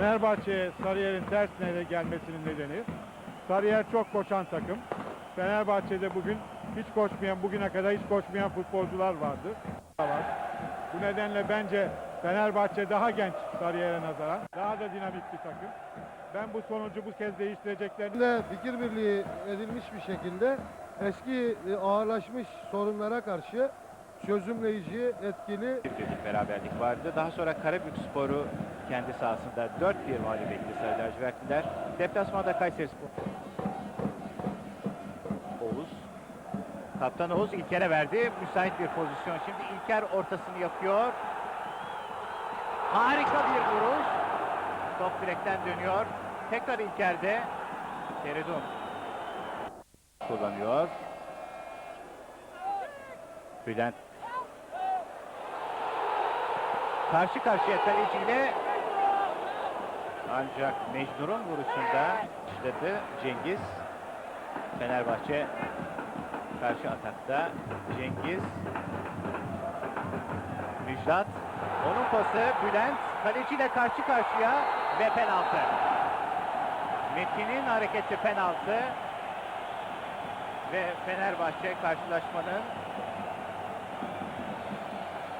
Fenerbahçe'ye Sarıyer'in ters neyle gelmesinin nedeni Sarıyer çok koşan takım. Fenerbahçe'de bugün hiç koşmayan, bugüne kadar hiç koşmayan futbolcular vardı. Var. Bu nedenle bence Fenerbahçe daha genç Sarıyer'e nazaran. Daha da dinamik bir takım. Ben bu sonucu bu kez değiştireceklerini de fikir birliği edilmiş bir şekilde eski e, ağırlaşmış sorunlara karşı çözümleyici, etkili bir beraberlik vardı. Daha sonra Karabük Sporu kendi sahasında 4-1 mağlup etti Sarı lacivertliler. Deplasmanda Kayseri Spor. Oğuz. Kaptan Oğuz İlker'e verdi. Müsait bir pozisyon. Şimdi İlker ortasını yapıyor. Harika bir vuruş. Top direkten dönüyor. Tekrar İlker'de. Feridun kullanıyor. Bülent karşı karşıya kaleciyle ancak Mecnun'un vuruşunda işledi Cengiz. Fenerbahçe karşı atakta Cengiz Müjdat onun pası Bülent kaleciyle karşı karşıya ve penaltı. Metin'in hareketi penaltı ve Fenerbahçe karşılaşmanın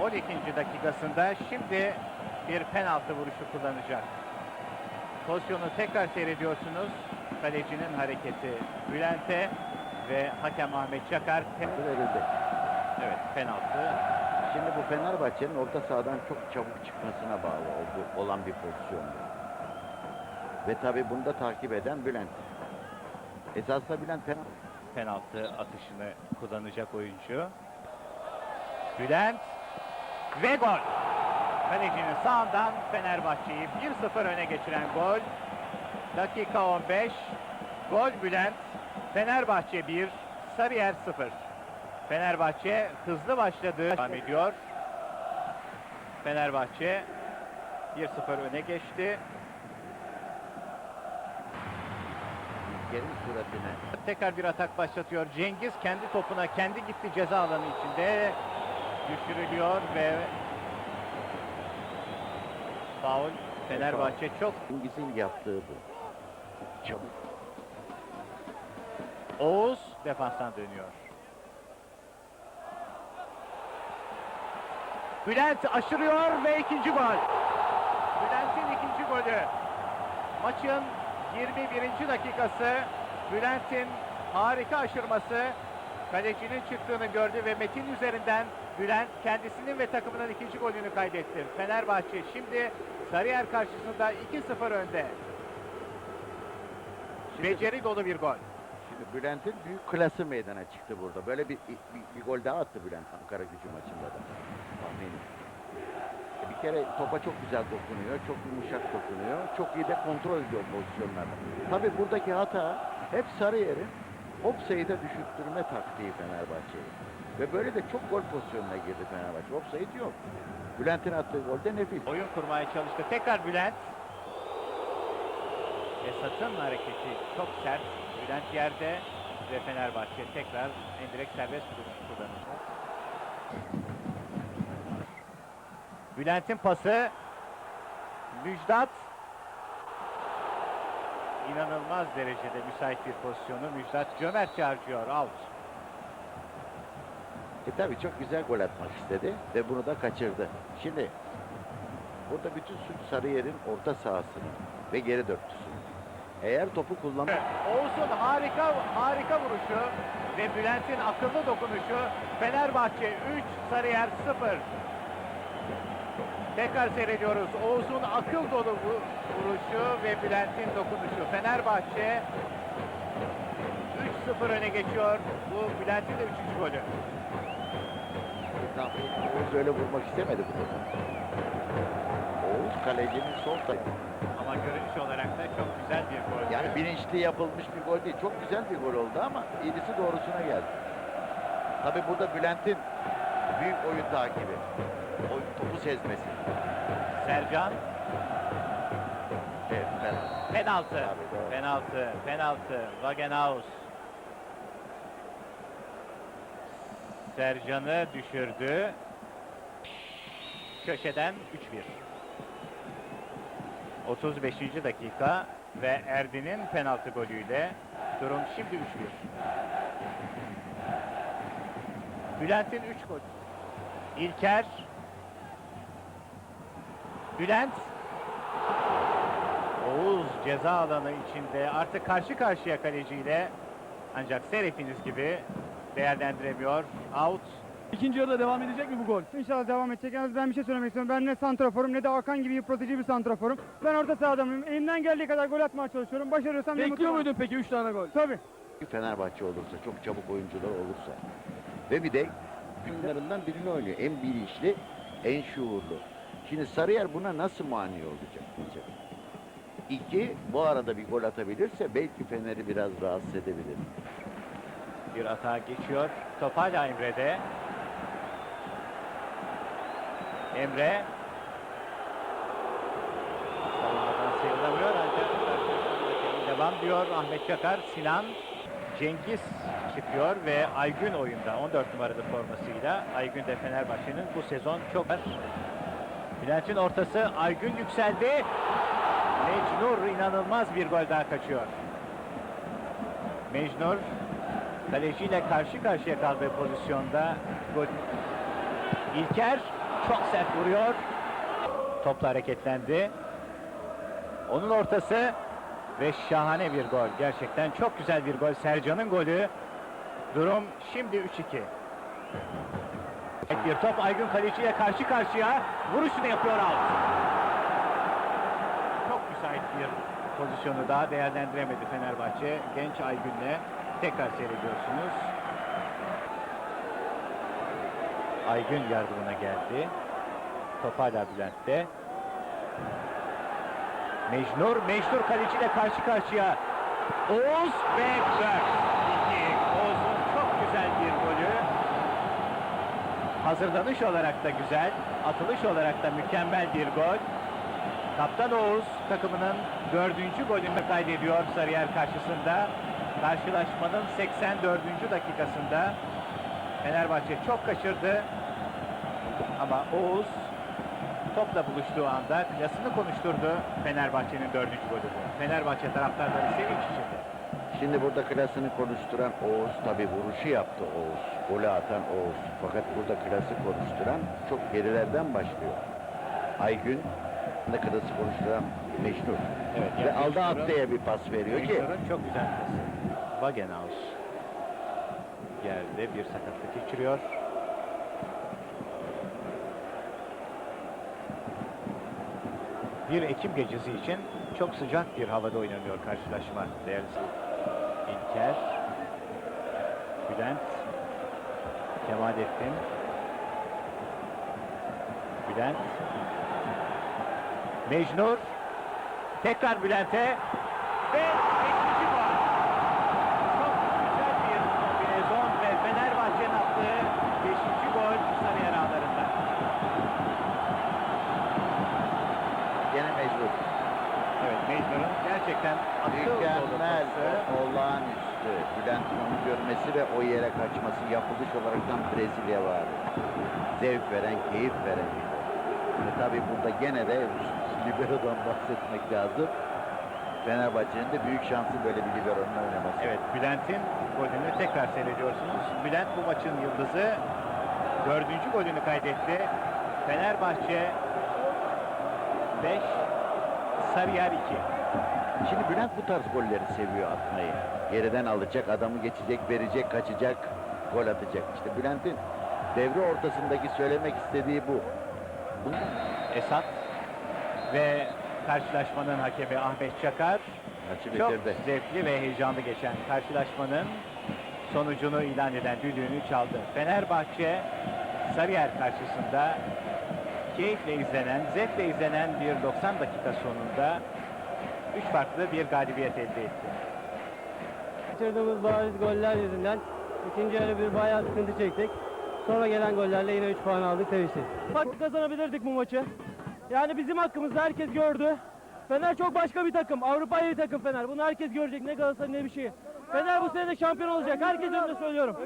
12. dakikasında şimdi bir penaltı vuruşu kullanacak. Pozisyonu tekrar seyrediyorsunuz. Kalecinin hareketi Bülent'e ve hakem Ahmet Çakar. verildi. Evet penaltı. Şimdi bu Fenerbahçe'nin orta sahadan çok çabuk çıkmasına bağlı oldu, olan bir pozisyondu. Ve tabi bunu da takip eden Bülent. Esasında Bülent penaltı. Penaltı atışını kullanacak oyuncu. Bülent ve gol. Kalecinin sağından Fenerbahçe'yi 1-0 öne geçiren gol. Dakika 15. Gol Bülent. Fenerbahçe 1, Sarıyer 0. Fenerbahçe hızlı başladı. Devam ediyor. Fenerbahçe 1-0 öne geçti. Gelin suratine. Tekrar bir atak başlatıyor. Cengiz kendi topuna kendi gitti ceza alanı içinde düşürülüyor ve faul Fenerbahçe çok İngiliz'in yaptığı bu. Çabuk. Oğuz defanstan dönüyor. Bülent aşırıyor ve ikinci gol. Bülent'in ikinci golü. Maçın 21. dakikası. Bülent'in harika aşırması. Kalecinin çıktığını gördü ve Metin üzerinden Bülent kendisinin ve takımının ikinci golünü kaydetti. Fenerbahçe şimdi Sarıyer karşısında 2-0 önde. Beceri dolu bir gol. Şimdi Bülent'in büyük klası meydana çıktı burada. Böyle bir, bir, bir gol daha attı Bülent Ankara gücü maçında da. Tahminim. Bir kere topa çok güzel dokunuyor, çok yumuşak dokunuyor, çok iyi de kontrol ediyor pozisyonlarda. Tabii buradaki hata hep Sarıyer'in offside'e düşürttürme taktiği Fenerbahçe'yi. Ve böyle de çok gol pozisyonuna girdi Fenerbahçe. Offside yok. Bülent'in attığı gol de nefis. Oyun kurmaya çalıştı. Tekrar Bülent. Esat'ın hareketi çok sert. Bülent yerde ve Fenerbahçe tekrar endirek serbest vuruş kullanacak. Bülent'in pası. Müjdat. İnanılmaz derecede müsait bir pozisyonu. Müjdat cömertçe harcıyor. Out. E tabii çok güzel gol atmak istedi ve bunu da kaçırdı. Şimdi burada bütün suç Sarıyer'in orta sahasının ve geri dörtlüsü. Eğer topu kullan Oğuz'un harika harika vuruşu ve Bülent'in akıllı dokunuşu Fenerbahçe 3 Sarıyer 0. Tekrar seyrediyoruz. Oğuz'un akıl dolu vu- vuruşu ve Bülent'in dokunuşu. Fenerbahçe 3-0 öne geçiyor. Bu Bülent'in de 3. golü. Oğuz öyle vurmak istemedi bu sefer. Oğuz kalecinin sol tarafı. Ama görünüş olarak da çok güzel bir gol. Yani bilinçli yapılmış bir gol değil. Çok güzel bir gol oldu ama iyisi doğrusuna geldi. Tabii burada Bülent'in büyük oyun takibi. Oyun topu sezmesi. Sercan Evet, penaltı. penaltı. Doğru. Penaltı, penaltı. Wagenhaus. Sercan'ı düşürdü. Köşeden 3-1. 35. dakika ve Erdin'in penaltı golüyle durum şimdi 3-1. Bülent'in 3 golü. İlker. Bülent. Oğuz ceza alanı içinde artık karşı karşıya kaleciyle ancak seyrettiğiniz gibi değerlendiremiyor. Out. İkinci yarıda devam edecek mi bu gol? İnşallah devam edecek. Yalnız ben bir şey söylemek istiyorum. Ben ne santraforum ne de Hakan gibi yıpratıcı bir santraforum. Ben orta saha adamıyım. Elimden geldiği kadar gol atmaya çalışıyorum. Başarıyorsam ne mutlu Bekliyor muydun peki 3 tane gol? Tabii. Fenerbahçe olursa, çok çabuk oyuncular olursa ve bir de günlerinden birini oynuyor. En bilinçli, en şuurlu. Şimdi Sarıyer buna nasıl mani olacak? diyeceğim. İki, bu arada bir gol atabilirse belki Fener'i biraz rahatsız edebilir. Bir atağa geçiyor. Top hala Emre'de. Emre. Savunmadan devam diyor Ahmet Çakar. Sinan Cengiz çıkıyor ve Aygün oyunda 14 numaralı formasıyla. Aygün de Fenerbahçe'nin bu sezon çok Bülent'in ortası Aygün yükseldi. Mecnur inanılmaz bir gol daha kaçıyor. Mecnur kaleciyle karşı karşıya kaldığı pozisyonda gol. İlker çok sert vuruyor. Topla hareketlendi. Onun ortası ve şahane bir gol. Gerçekten çok güzel bir gol. Sercan'ın golü. Durum şimdi 3-2. Bir top Aygün kaleciyle karşı karşıya. Vuruşunu yapıyor out. Çok müsait bir pozisyonu daha değerlendiremedi Fenerbahçe. Genç Aygün'le tekrar seyrediyorsunuz. Aygün yardımına geldi. Top hala Bülent'te. Mecnur, Mecnur kaleciyle karşı karşıya. Oğuz ve. İki. Oğuz'un çok güzel bir golü. Hazırlanış olarak da güzel, atılış olarak da mükemmel bir gol. Kaptan Oğuz takımının dördüncü golünü kaydediyor Sarıyer karşısında. Karşılaşmanın 84. dakikasında Fenerbahçe çok kaçırdı. Ama Oğuz topla buluştuğu anda klasını konuşturdu. Fenerbahçe'nin dördüncü golü. Fenerbahçe taraftarları sevinç içinde. Şimdi burada klasını konuşturan Oğuz tabi vuruşu yaptı Oğuz. Golü atan Oğuz. Fakat burada klası konuşturan çok gerilerden başlıyor. Aygün de klası konuşturan Mecnur. Evet, Ve yani aldı Abde'ye bir pas veriyor ki çok güzel pası. Wagenhaus yerde bir sakatlık geçiriyor. Bir Ekim gecesi için çok sıcak bir havada oynanıyor karşılaşma değerli seyirciler. İlker, Bülent, Kemalettin, Bülent, Mecnur, tekrar Bülent'e. Ve ikinci gol. Çok güzel bir kombinezon ve Fenerbahçe'nin attığı beşinci gol Sarıyer ağlarında. gene Mecnur. Evet Mecnur'un gerçekten attığı Mükemmel, olağanüstü. Bülent'in onu görmesi ve o yere kaçması yapılış olaraktan Brezilya var. Zevk veren, keyif veren bir gol. Ve tabii burada gene de libero'dan bahsetmek lazım. Fenerbahçe'nin de büyük şansı böyle bir libero'nun oynaması. Evet Bülent'in golünü tekrar seyrediyorsunuz. Bülent bu maçın yıldızı. Dördüncü golünü kaydetti. Fenerbahçe 5, Sarıyer 2. Şimdi Bülent bu tarz golleri seviyor atmayı. Geriden alacak, adamı geçecek, verecek, kaçacak, gol atacak. İşte Bülent'in devre ortasındaki söylemek istediği bu. Esat ve karşılaşmanın hakemi Ahmet Çakar maçı çok bitirdi. zevkli ve heyecanlı geçen karşılaşmanın sonucunu ilan eden düdüğünü çaldı. Fenerbahçe Sarıyer karşısında keyifle izlenen, zevkle izlenen bir 90 dakika sonunda üç farklı bir galibiyet elde etti. Kaçırdığımız bariz goller yüzünden ikinci yarı bir bayağı sıkıntı çektik. Sonra gelen gollerle yine 3 puan aldık seviştik. Farklı kazanabilirdik bu maçı. Yani bizim hakkımızda herkes gördü. Fener çok başka bir takım. Avrupa'ya bir takım Fener. Bunu herkes görecek. Ne Galatasaray ne bir şey. Fener bu sene de şampiyon olacak. Herkes önünde söylüyorum.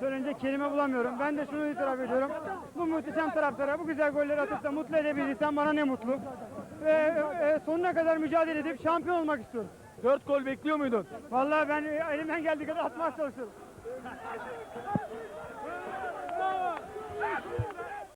Söyleyecek kelime bulamıyorum. Ben de şunu itiraf ediyorum. Bu muhteşem taraftara bu güzel golleri atıp da mutlu edebilirsem bana ne mutlu. Ve e, sonuna kadar mücadele edip şampiyon olmak istiyorum. 4 gol bekliyor muydun? Vallahi ben e, elimden geldiği kadar atmaya çalışıyorum.